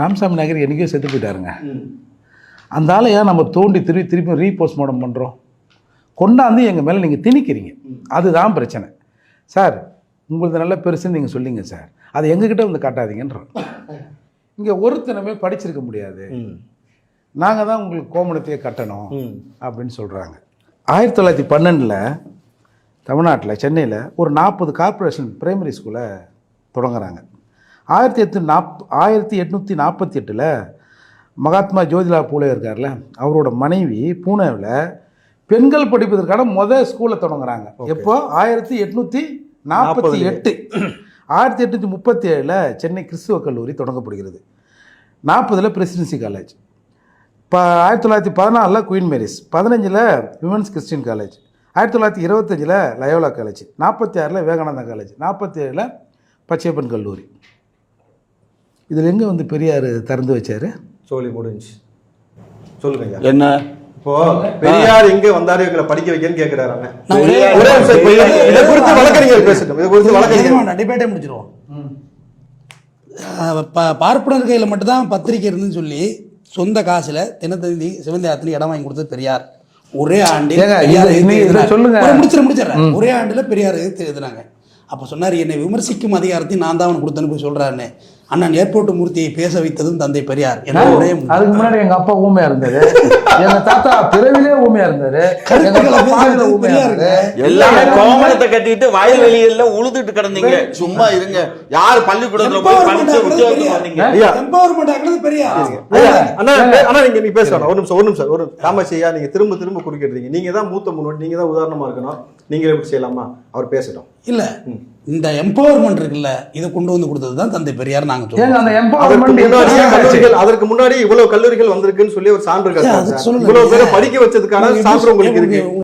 ராமசாமி நாயகர் என்றைக்கோ செத்து போயிட்டாருங்க. அந்த ஆளை ஏன் நம்ம தோண்டி திருப்பி திருப்பி ரீபோஸ்ட்மார்ட்டம் பண்ணுறோம் கொண்டாந்து எங்கள் மேலே நீங்கள் திணிக்கிறீங்க. அதுதான் பிரச்சனை. சார் உங்களது நல்ல பெருசுன்னு நீங்கள் சொல்லிங்க சார். அதை எங்ககிட்ட வந்து காட்டாதீங்கன்றோம் இங்கே ஒருத்தனமே படிச்சிருக்க முடியாது. நாங்கள் தான் உங்களுக்கு கோமணத்தையே கட்டணும் அப்படின்னு சொல்கிறாங்க ஆயிரத்தி தொள்ளாயிரத்தி பன்னெண்டில் தமிழ்நாட்டில் சென்னையில் ஒரு நாற்பது கார்ப்பரேஷன் பிரைமரி ஸ்கூலை தொடங்குறாங்க. ஆயிரத்தி எட்டு நாப் ஆயிரத்தி எட்நூற்றி நாற்பத்தி எட்டில் மகாத்மா ஜோதிலா பூலே இருக்கார்ல அவரோட மனைவி பூனேவில் பெண்கள் படிப்பதற்கான முதல் ஸ்கூலை தொடங்குறாங்க. எப்போ? ஆயிரத்தி எட்நூற்றி நாற்பத்தி எட்டு. ஆயிரத்தி எட்நூற்றி முப்பத்தி ஏழில் சென்னை கிறிஸ்துவ கல்லூரி தொடங்கப்படுகிறது. நாற்பதில் பிரசிடென்சி காலேஜ். இப்போ ஆயிரத்தி தொள்ளாயிரத்தி பதினாலில் குயின் மேரிஸ். பதினஞ்சில் விமன்ஸ் கிறிஸ்டியன் காலேஜ். ஆயிரத்தி தொள்ளாயிரத்தி இருபத்தஞ்சில் லயோலா காலேஜ். நாற்பத்தி ஆறில் விவேகானந்தா காலேஜ். நாற்பத்தி ஏழில் பச்சையப்பன் கல்லூரி. இதில் எங்கே வந்து பெரியார் திறந்து வச்சார்? சோலி முடிஞ்சு சொல்லுங்க என்ன? இப்போ பெரியார் எங்க வந்தாரு இவங்களை படிக்க வைக்கன்னு கேக்குறாரு இதை- குறித்து வழக்கறிஞர் பேசட்டும். இதை குறித்து வழக்கறிஞர். டிபேட்டே முடிச்சிருவோம். பார்ப்பனர் கையில் மட்டும்தான் பத்திரிக்கை இருந்துன்னு சொல்லி சொந்த காசுல தினத்தந்தி சிவந்தியாத்திரி இடம் வாங்கி கொடுத்தது பெரியார். ஒரே எழுதினாங்க. சொல்லுங்க. ஒரு முடிச்சிட முடிச்சிடறேன். ஒரே ஆண்டில் பெரியார் எதிர்த்து எழுதினாங்க அப்போ சொன்னார் என்னை விமர்சிக்கும் அதிகாரத்தை நான் தான் அவனுக்கு கொடுத்தேன்னு போய் சொல்றாருன்னு. அண்ணன் ஏர்போர்ட் மூர்த்தியை பேச வைத்ததும் தந்தை பெரியார். அதுக்கு முன்னாடி எங்கள் அப்பா ஊமையாக இருந்தார். எங்கள் தாத்தா பிறவிலே ஊமையாக இருந்தார். எல்லாமே கோமணத்தை கட்டிட்டு வயல்வெளியில உழுதுட்டு கிடந்தீங்க. சும்மா இருங்க. யார் பள்ளிக்கூடத்துல போய் படிச்சு பெரியார். அண்ணா அண்ணா நீங்க நீ பேசணும் ஒரு நிமிஷம் ஒரு நிமிஷம். ஒரு காமாட்சி ஐயா நீங்க திரும்ப திரும்ப குறுக்கிடுறீங்க நீங்க தான் மூத்த முன்னோடி நீங்க தான் உதாரணமா இருக்கணும். நீங்க எப்படி செய்யலாமா? அவர் பேசட்டும். இல்ல. இந்த எம்பவர்மெண்ட் இருக்குல்ல இதை கொண்டு வந்து கொடுத்தது தான் தந்தை பெரியார் நாங்க சொல்றோம். அந்த அதற்கு முன்னாடி இவ்வளவு கல்லூரிகள் வந்திருக்குன்னு சொல்லி ஒரு சான்று. இவ்வளவு பேரை படிக்க வச்சதுக்கான சான்று உங்களுக்கு இருக்கு. உங்களுக்கு